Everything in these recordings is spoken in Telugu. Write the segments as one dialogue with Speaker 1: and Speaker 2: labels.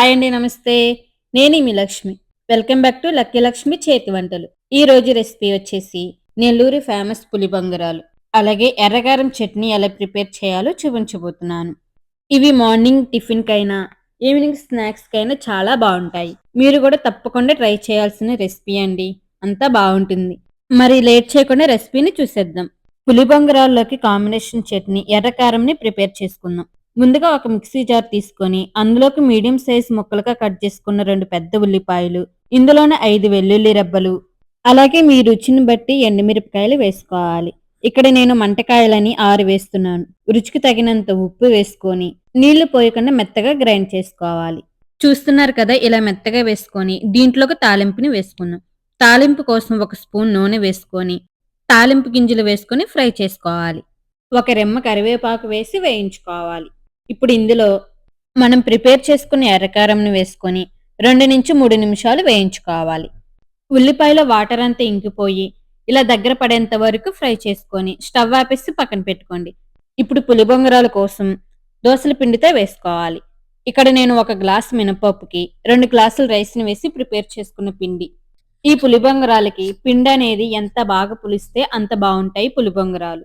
Speaker 1: హాయ్ అండి నమస్తే. నేను మీ Lakshmi. Welcome back to lucky Lakshmi చేతి వంటలు. ఈ రోజు రెసిపీ వచ్చేసి నెల్లూరు ఫేమస్ పులిబంగరాలు అలాగే ఎర్రగారం చట్నీ ఎలా ప్రిపేర్ చేయాలో చూపించబోతున్నాను. ఇవి మార్నింగ్ టిఫిన్కైనా ఈవినింగ్ స్నాక్స్కైనా చాలా బాగుంటాయి. మీరు కూడా తప్పకుండా ట్రై చేయాల్సిన రెసిపీ అండి. అంతా బాగుంటుంది. మరి లేట్ చేయకుండా రెసిపీని చూసేద్దాం. పులిబంగరాల్లోకి కాంబినేషన్ చట్నీ ఎర్రకారంని ప్రిపేర్ చేసుకుందాం. ముందుగా ఒక మిక్సీ జార్ తీసుకొని అందులోకి మీడియం సైజ్ ముక్కలుగా కట్ చేసుకున్న రెండు పెద్ద ఉల్లిపాయలు ఇందులోనే ఐదు వెల్లుల్లి రెబ్బలు అలాగే మీ రుచిని బట్టి ఎండుమిరపకాయలు వేసుకోవాలి. ఇక్కడ నేను మంటకాయలని ఆరు వేస్తున్నాను. రుచికి తగినంత ఉప్పు వేసుకొని నీళ్ళు పోయకుండా మెత్తగా గ్రైండ్ చేసుకోవాలి. చూస్తున్నారు కదా ఇలా మెత్తగా వేసుకొని దీంట్లోకి తాలింపుని వేసుకున్నాం తాలింపు కోసం ఒక స్పూన్ నూనె వేసుకొని తాలింపు గింజలు వేసుకొని ఫ్రై చేసుకోవాలి. ఒక రెమ్మ కరివేపాకు వేసి వేయించుకోవాలి. ఇప్పుడు ఇందులో మనం ప్రిపేర్ చేసుకున్న ఎర్రకారంను వేసుకొని రెండు నుంచి మూడు నిమిషాలు వేయించుకోవాలి. ఉల్లిపాయలో వాటర్ అంతా ఇంకిపోయి ఇలా దగ్గర పడేంత వరకు ఫ్రై చేసుకొని స్టవ్ ఆపేసి పక్కన పెట్టుకోండి. ఇప్పుడు పులిబొంగరాల కోసం దోసల పిండితో వేసుకోవాలి. ఇక్కడ నేను ఒక గ్లాస్ మినపప్పుకి రెండు గ్లాసులు రైస్ని వేసి ప్రిపేర్ చేసుకున్న పిండి. ఈ పులిబొంగరాలకి పిండి అనేది ఎంత బాగా పులిస్తే అంత బాగుంటాయి పులిబొంగరాలు.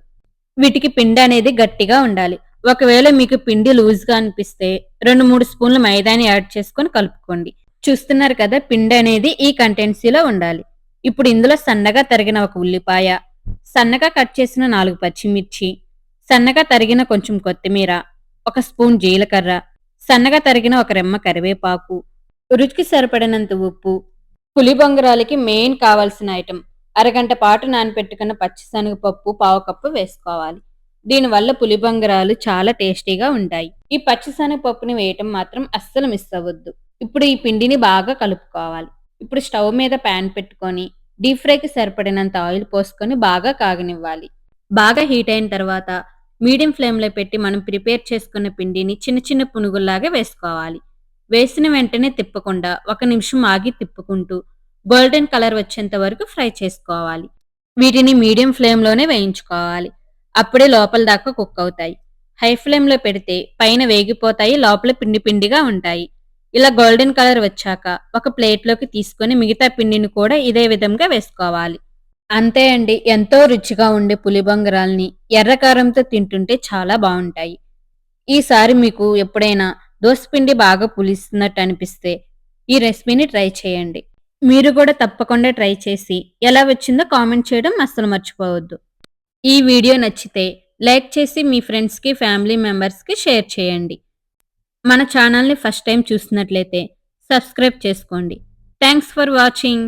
Speaker 1: వీటికి పిండి అనేది గట్టిగా ఉండాలి. ఒకవేళ మీకు పిండి లూజ్గా అనిపిస్తే రెండు మూడు స్పూన్లు మైదాని యాడ్ చేసుకొని కలుపుకోండి. చూస్తున్నారు కదా పిండి అనేది ఈ కంటెన్సీలో ఉండాలి. ఇప్పుడు ఇందులో సన్నగా తరిగిన ఒక ఉల్లిపాయ సన్నగా కట్ చేసిన నాలుగు పచ్చిమిర్చి సన్నగా తరిగిన కొంచెం కొత్తిమీర ఒక స్పూన్ జీలకర్ర సన్నగా తరిగిన ఒక రెమ్మ కరివేపాకు రుచికి సరిపడినంత ఉప్పు పులి బొంగరాలకి మెయిన్ కావాల్సిన ఐటెం అరగంట పాటు నానపెట్టుకున్న పచ్చిశనగపప్పు పావు కప్పు వేసుకోవాలి. దీనివల్ల పులిబంగరాలు చాలా టేస్టీగా ఉంటాయి. ఈ పచ్చిశనగపప్పుని వేయటం మాత్రం అస్సలు మిస్ అవ్వద్దు. ఇప్పుడు ఈ పిండిని బాగా కలుపుకోవాలి. ఇప్పుడు స్టవ్ మీద ప్యాన్ పెట్టుకొని డీప్ ఫ్రైకి సరిపడినంత ఆయిల్ పోసుకొని బాగా కాగనివ్వాలి. బాగా హీట్ అయిన తర్వాత మీడియం ఫ్లేమ్లో పెట్టి మనం ప్రిపేర్ చేసుకున్న పిండిని చిన్న చిన్న పునుగుల్లాగా వేసుకోవాలి. వేసిన వెంటనే తిప్పకుండా ఒక నిమిషం ఆగి తిప్పుకుంటూ గోల్డెన్ కలర్ వచ్చేంత వరకు ఫ్రై చేసుకోవాలి. వీటిని మీడియం ఫ్లేమ్లోనే వేయించుకోవాలి. అప్పుడే లోపల దాకా కుక్ అవుతాయి. హై ఫ్లేమ్లో పెడితే పైన వేగిపోతాయి లోపల పిండి పిండిగా ఉంటాయి. ఇలా గోల్డెన్ కలర్ వచ్చాక ఒక ప్లేట్లోకి తీసుకొని మిగతా పిండిని కూడా ఇదే విధంగా వేసుకోవాలి. అంతే అండి ఎంతో రుచిగా ఉండే పులిబొంగరాల్ని ఎర్రకారంతో తింటుంటే చాలా బాగుంటాయి. ఈసారి మీకు ఎప్పుడైనా దోసపిండి బాగా పులిస్తున్నట్టు అనిపిస్తే ఈ రెసిపీని ట్రై చేయండి. మీరు కూడా తప్పకుండా ట్రై చేసి ఎలా వచ్చిందో కామెంట్ చేయడం అస్సలు మర్చిపోవద్దు. ఈ వీడియో నచ్చితే లైక్ చేసి మీ ఫ్రెండ్స్కి ఫ్యామిలీ మెంబర్స్కి షేర్ చేయండి. మన ఛానల్ని ఫస్ట్ టైం చూసినట్లయితే సబ్స్క్రైబ్ చేసుకోండి. Thanks for watching